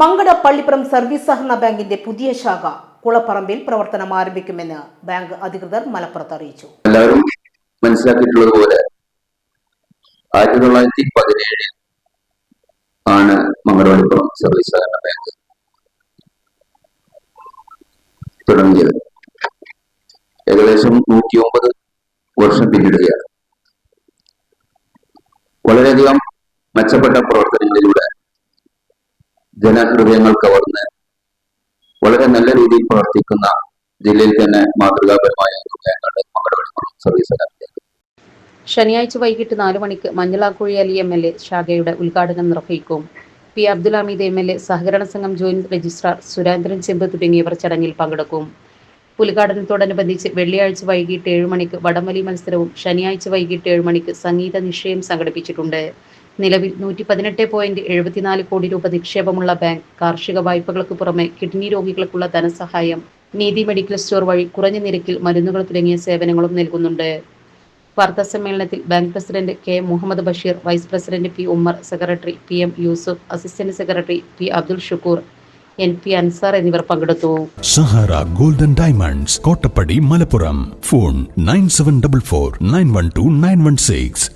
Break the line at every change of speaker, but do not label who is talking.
Mankada Pallippuram service സഹകരണ ബാങ്കിന്റെ പുതിയ ശാഖ കുളപ്പറമ്പിൽ പ്രവർത്തനം ആരംഭിക്കുമെന്ന് ബാങ്ക് അധികൃതർ മലപ്പുറത്ത് അറിയിച്ചു.
എല്ലാവരും മനസ്സിലാക്കിയിട്ടുള്ളതുപോലെ ആയിരത്തി തൊള്ളായിരത്തി പതിനേഴിൽ ആണ് മംഗളപള്ളിപ്പുറം സർവീസ് സഹകരണ ബാങ്ക് തുടങ്ങിയത്. ഏകദേശം നൂറ്റി ഒമ്പത് വർഷം പിന്നിടുകയാണ്. വളരെയധികം മെച്ചപ്പെട്ട പ്രവർത്തനങ്ങളിലൂടെ ജനഹൃദയങ്ങൾ കവർന്ന് വളരെ നല്ല രീതിയിൽ പ്രവർത്തിക്കുന്ന ജില്ലയിൽ തന്നെ മാതൃകാപരമായ സർവീസ്
ശനിയാഴ്ച വൈകിട്ട് നാല് മണിക്ക് Manjalamkuzhi Ali M L A ശാഖയുടെ ഉദ്ഘാടനം നിർവഹിക്കും. P Abdul Hameed M L A സഹകരണ സംഘം ജോയിന്റ് രജിസ്ട്രാർ സുരേന്ദ്രൻ ചെമ്പ് തുടങ്ങിയവർ ചടങ്ങിൽ പങ്കെടുക്കും. ഉദ്ഘാടനത്തോടനുബന്ധിച്ച് വെള്ളിയാഴ്ച വൈകിട്ട് ഏഴ് മണിക്ക് വടംവലി മത്സരവും ശനിയാഴ്ച വൈകിട്ട് ഏഴ് മണിക്ക് സംഗീത നിശ്ചയം സംഘടിപ്പിച്ചിട്ടുണ്ട്. നിലവിൽ നൂറ്റി പതിനെട്ട് പോയിന്റ് എഴുപത്തിനാല് കോടി രൂപ നിക്ഷേപമുള്ള ബാങ്ക് കാർഷിക വായ്പകൾക്ക് പുറമെ കിഡ്നി രോഗികൾക്കുള്ള ധനസഹായം നീതി മെഡിക്കൽ സ്റ്റോർ വഴി കുറഞ്ഞ നിരക്കിൽ മരുന്നുകൾ തുടങ്ങിയ സേവനങ്ങളും നൽകുന്നുണ്ട്. വാർത്താ സമ്മേളനത്തിൽ bank president K Muhammad Basheer vice president P Ummer secretary P M Yusuf assistant secretary P Abdul Shukoor N P Ansar എന്നിവർ പങ്കെടുത്തു.
Sahara golden diamonds Kottappadi Malappuram. Phone nine seven double four nine one two nine one six.